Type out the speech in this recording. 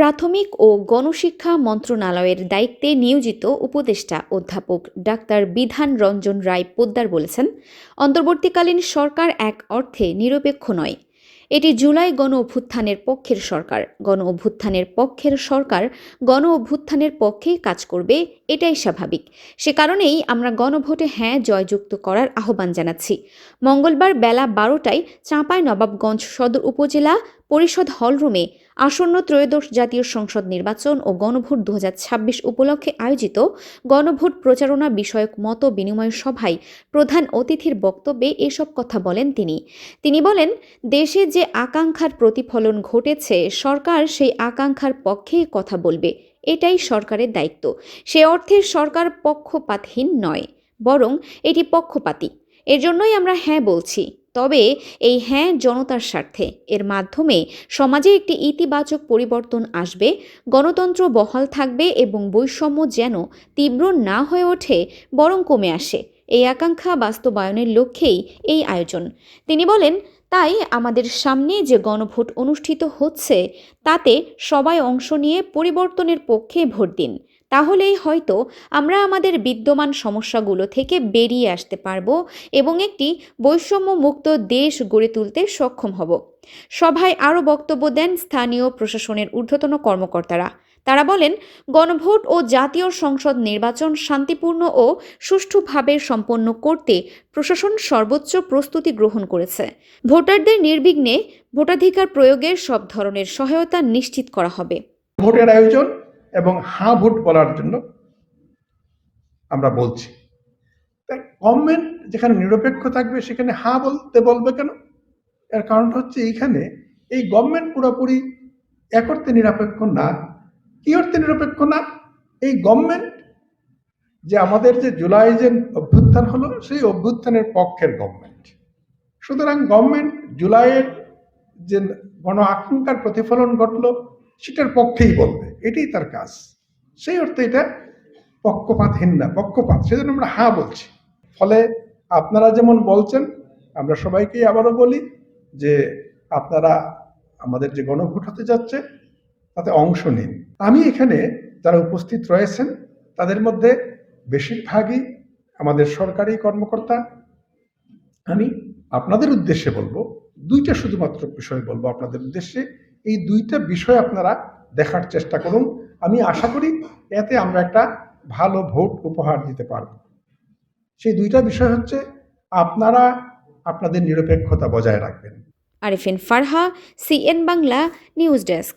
প্রাথমিক ও গণশিক্ষা মন্ত্রণালয়ের দায়িত্বে নিয়োজিত উপদেষ্টা অধ্যাপক ডাক্তার বিধান রঞ্জন রায় পোদ্দার বলেছেন, অন্তর্বর্তীকালীন সরকার এক অর্থে নিরপেক্ষ নয়। এটি জুলাই গণ অভ্যুত্থানের পক্ষের সরকার। গণ অভ্যুত্থানের পক্ষের সরকার গণ অভ্যুত্থানের পক্ষেই কাজ করবে, এটাই স্বাভাবিক। সে কারণেই আমরা গণভোটে হ্যাঁ জয়যুক্ত করার আহ্বান জানাচ্ছি। মঙ্গলবার বেলা বারোটায় চাঁপাই নবাবগঞ্জ সদর উপজেলা পরিষদ হলরুমে আসন্ন ত্রয়োদশ জাতীয় সংসদ নির্বাচন ও গণভোট দু হাজার ছাব্বিশ উপলক্ষে আয়োজিত গণভোট প্রচারণা বিষয়ক মত বিনিময় সভায় প্রধান অতিথির বক্তব্যে এসব কথা বলেন তিনি। তিনি বলেন, দেশে যে আকাঙ্ক্ষার প্রতিফলন ঘটেছে, সরকার সেই আকাঙ্ক্ষার পক্ষেই কথা বলবে। এটাই সরকারের দায়িত্ব। সে অর্থে সরকার পক্ষপাতহীন নয়, বরং এটি পক্ষপাতী। এর জন্যই আমরা হ্যাঁ বলছি। তবে এই হ্যাঁ জনতার স্বার্থে এর মাধ্যমে সমাজে একটি ইতিবাচক পরিবর্তন আসবে, গণতন্ত্র বহাল থাকবে এবং বৈষম্য যেন তীব্র না হয়ে ওঠে, বরং কমে আসে। এই আকাঙ্ক্ষা বাস্তবায়নের লক্ষ্যেই এই আয়োজন। তিনি বলেন, তাই আমাদের সামনে যে গণভোট অনুষ্ঠিত হচ্ছে, তাতে সবাই অংশ নিয়ে পরিবর্তনের পক্ষে ভোট দিন। তাহলেই হয়তো আমরা আমাদের বিদ্যমান সমস্যাগুলো থেকে বেরিয়ে আসতে পারব এবং একটি বৈষম্য মুক্ত দেশ গড়ে তুলতে সক্ষম হব। সভায় আরও বক্তব্য দেন স্থানীয় প্রশাসনের ঊর্ধ্বতন কর্মকর্তারা। তারা বলেন, গণভোট ও জাতীয় সংসদ নির্বাচন শান্তিপূর্ণ ও সুষ্ঠুভাবে সম্পন্ন করতে প্রশাসন সর্বোচ্চ প্রস্তুতি গ্রহণ করেছে। ভোটারদের নির্বিঘ্নে ভোটাধিকার প্রয়োগের সব ধরনের সহায়তা নিশ্চিত করা হবে। ভোটের আয়োজন এবং হাঁ ভোট বলার জন্য আমরা বলছি। তাই গভর্নমেন্ট যেখানে নিরপেক্ষ থাকবে, সেখানে হাঁ বলতে বলবে কেন? এর কারণটা হচ্ছে এইখানে এই গভর্নমেন্ট পুরোপুরি এক অর্থে নিরপেক্ষ না। কি অর্থে নিরপেক্ষ না? এই গভর্নমেন্ট যে আমাদের যে জুলাই যে অভ্যুত্থান হলো, সেই অভ্যুত্থানের পক্ষের গভর্নমেন্ট সুতরাং গভর্নমেন্ট জুলাইয়ের যে গণ আকাঙ্ক্ষার প্রতিফলন ঘটলো সেটার পক্ষেই বলবে। এটাই তার কাজ। সেই অর্থে এটা পক্ষপাতহীন না, পক্ষপাত। সেজন্য আমরা হা বলছি। ফলে আপনারা যেমন বলছেন, আমরা সবাইকেই আবারও বলি যে আপনারা আমাদের যে গণভোট হতে যাচ্ছে, তাতে অংশ নিন। আমি এখানে যারা উপস্থিত রয়েছেন, তাদের মধ্যে বেশিরভাগই আমাদের সরকারি কর্মকর্তা। আমি আপনাদের উদ্দেশ্যে বলব, দুইটা শুধুমাত্র বিষয় বলব আপনাদের উদ্দেশ্যে। এই দুইটা বিষয় আপনারা দেখার চেষ্টা করুন। আমি আশা করি এতে আমরা একটা ভালো ভোট উপহার দিতে পারব। সেই দুইটা বিষয় হচ্ছে আপনারা আপনাদের নিরপেক্ষতা বজায় রাখবেন। Arifin Farha, CN Bangla, news desk.